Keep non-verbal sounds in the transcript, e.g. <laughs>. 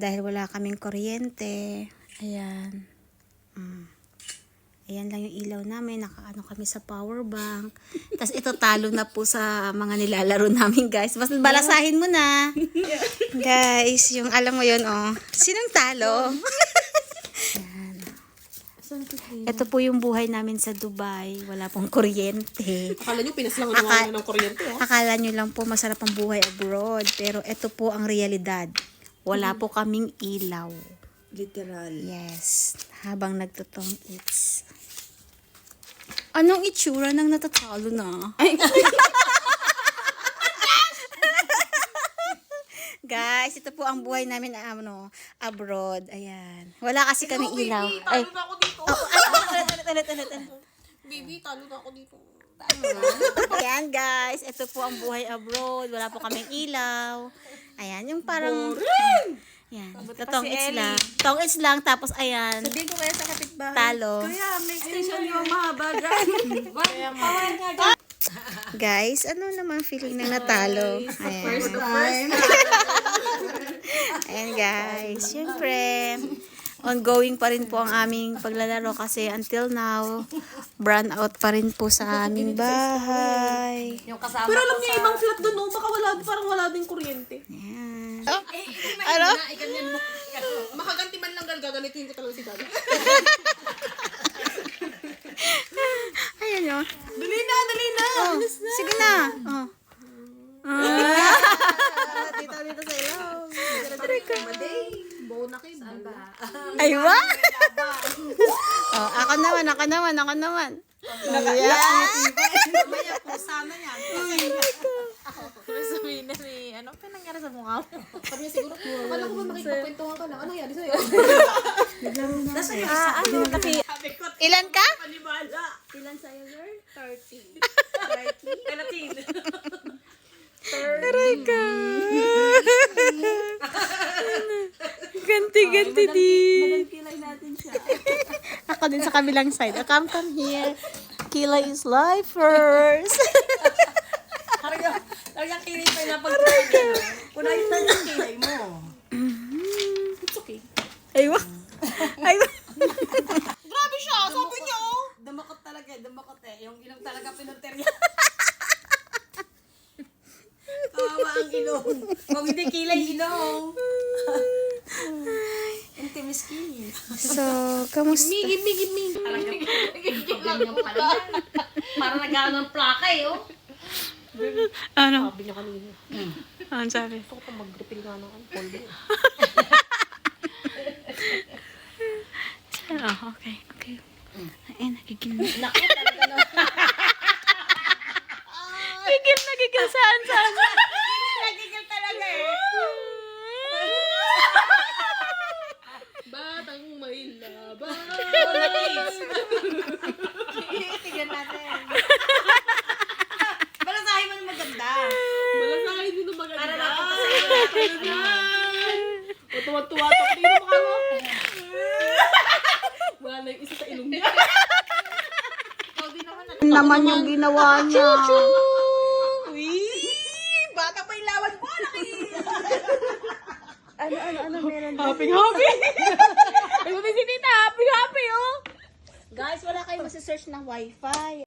dahil wala kaming kuryente. Ayan. Mm. Ayan lang yung ilaw namin. Nakaano kami sa power bank. <laughs> Tapos ito talo na po sa mga nilalaro namin guys. Basta balasahin mo na. <laughs> guys, yung alam mo yun oh. Sinong talo? Ito po yung buhay namin sa Dubai. Wala pong kuryente. Akala nyo, pinaslang Aka- naman ng kuryente, ah. Akala nyo lang po masarap ang buhay abroad. Pero ito po ang realidad. Wala po kaming ilaw. Literal. Yes. Habang nagtutong eats. Anong itsura ng natatalo na? Guys, ito po ang buhay namin ano, abroad. Ayan. Wala kasi kami ilaw. Ay, Talo na ako dito. ulit, ulit, ulit, ulit, ulit. Baby, talo na ako dito. Ayan guys, ito po ang buhay abroad. Wala po kaming ilaw. Ayan, yung parang... Ayan, totong it's lang. Tong it's lang, tapos ayan, Sabihin ko kaya sa kapitbahay. talo. <laughs> Kaya, may extension yung mahaba dyan. Guys, ano naman feeling na natalo? Ayan. First time. <laughs> Ayan guys, syempre, ongoing pa rin po ang aming paglalaro kasi until now, brand out pa rin po sa aming bahay. Pero alam niyo, ibang flat doon, no? Baka wala, parang wala din kuryente. Ayan. Ano? Makaganti man lang gal, gaganitin ko talaga si Gaga. <laughs> Ayan o. Dali na, dali na. Oh, sige na. Oh. Dito, dito sa ilaw. Maday. Bawo na kayo. Saan ba? Ay, wa? <laughs> oh, ako naman, ako naman, ako naman. Ayan. <laughs> Maya po, sana yan. Sabihin na ni, ano pa nangyari sa mukha mo? Sabi niya siguro, akala ko ba makikipagkwentuhan ka lang. Ano yan? Sa'yo? <laughs> Nasa iyo. Ah, ano? Kasi, Ilan ka? Panibala. ilan sa'yo, girl? 30. 30? 30. Aray ka. Ganti, ganti din. Kilay natin siya. <laughs> Ako din sa kabilang side. Oh, come, come here. Kila is life first. <laughs> Talagang kilay pa yung napag-try niya. Unahin na yung kilay mo. It's okay. Ay, wa. Ay, wa. <laughs> Grabe siya, sabi niya. Damakot talaga, damakot eh. Yung ilong talaga pinunterya. Kawawa ang ilong. Kung hindi kilay, ilong. Hindi miskin. So, kamusta? Migi, migi, migi. Ganyan pala yan. Para nagano ng plaka eh, oh. Ano? Sabi niya kanina. Ano sabi? Gusto ko pa mag-refill nga ng alcohol. Oh, okay, okay. Ay, nagigil na. Naku, talaga na. Gigil na gigil saan saan. Nagigil talaga eh. Batang Tignan natin. Balasahin mo na maganda. Malasahin din ng maganda. Para napunta sa iyo. O tuwa-tuwa to. Tingnan mo mo. Wala na yung isa sa ilong niya. Naman na. yung ginawa niya. Bata pa ilawan mo. Ano, ano, ano meron? Happy, happy. Ay, buti si Tita. Happy, happy, oh. Guys, wala kayong masisearch ng wifi.